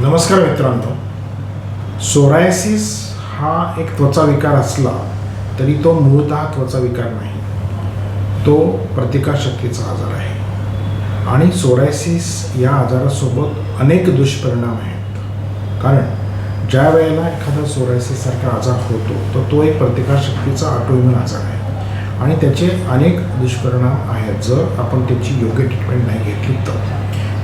नमस्कार मित्रांनो. सोरायसिस हा एक त्वचा विकार असला तरी तो मूळतः त्वचा विकार नाही. तो प्रतिकारशक्तीचा आजार आहे. आणि सोरायसिस या आजारासोबत अनेक दुष्परिणाम आहेत. कारण ज्या वेळेला एखादा सोरायसिससारखा आजार होतो तर तो एक प्रतिकारशक्तीचा ऑटोइम्युन आजार आहे. आणि त्याचे अनेक दुष्परिणाम आहेत जर आपण त्याची योग्य ट्रीटमेंट नाही घेतली तर.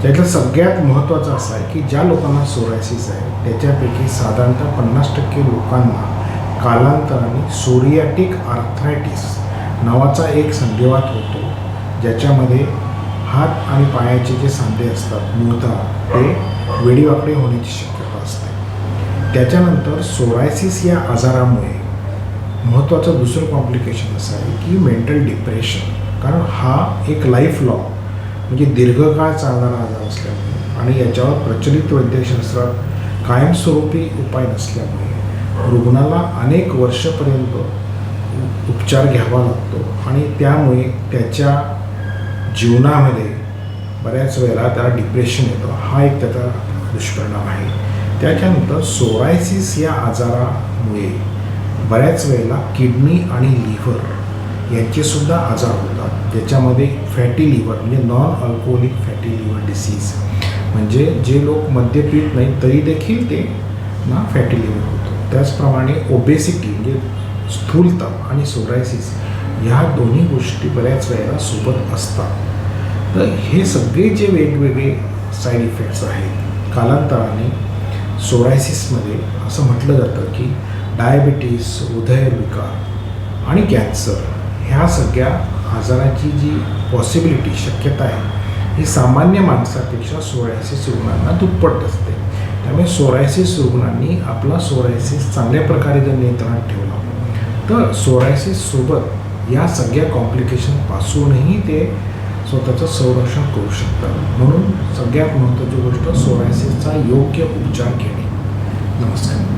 त्यातलं सगळ्यात महत्त्वाचं असं आहे की ज्या लोकांना सोरायसिस आहे त्याच्यापैकी साधारणतः पन्नास टक्के लोकांना कालांतराने सोरियाटिक आर्थरायटिस नावाचा एक संधिवात होतो ज्याच्यामध्ये हात आणि पायाचे जे सांधे असतात मूळतः ते वेडीवाकडे होण्याची शक्यता असते. त्याच्यानंतर सोरायसिस या आजारामुळे महत्त्वाचं दुसरं कॉम्प्लिकेशन असं आहे की मेंटल डिप्रेशन कारण हा एक लाईफ लॉ म्हणजे दीर्घकाळ चालणारा आजार असल्यामुळे आणि याच्यावर प्रचलित वैद्यकशास्त्रात कायमस्वरूपी उपाय नसल्यामुळे रुग्णाला अनेक वर्षपर्यंत उपचार घ्यावा लागतो आणि त्यामुळे त्याच्या जीवनामध्ये बऱ्याच वेळेला त्याला डिप्रेशन येतं. हा एक त्याचा दुष्परिणाम आहे. त्याच्यानंतर सोरायसिस या आजारामुळे बऱ्याच वेळेला किडनी आणि लिव्हर यांचेसुद्धा आजार होतात. ज्याच्यामध्ये फॅटी लिव्हर म्हणजे non alcoholic fatty liver disease म्हणजे जे लोक मद्य पीत नाही तरी देखील ते ना फॅटी लिव्हर होतं. त्याचप्रमाणे ओबेसिटी म्हणजे स्थूलता आणि सोरायसिस ह्या दोन्ही गोष्टी बऱ्याच वेळेला सोबत असतात. तर हे सगळे जे वेगवेगळे साईड इफेक्ट्स आहेत कालांतराने सोरायसिसमध्ये असं म्हटलं जातं की डायबिटीस हृदयविकार आणि कॅन्सर ह्या सगळ्या आजाराची जी पॉसिबिलिटी शक्यता आहे ही सामान्य माणसापेक्षा सोरायसिस रुग्णांना दुप्पट असते. त्यामुळे सोरायसिस रुग्णांनी आपला सोरायसिस चांगल्या प्रकारे जर नियंत्रणात ठेवला तर सोरायसिससोबत या सगळ्या कॉम्प्लिकेशनपासूनही ते स्वतःचं संरक्षण करू शकतात. म्हणून सगळ्यात महत्त्वाची गोष्ट सोरायसिसचा योग्य उपचार घेणे. नमस्कार.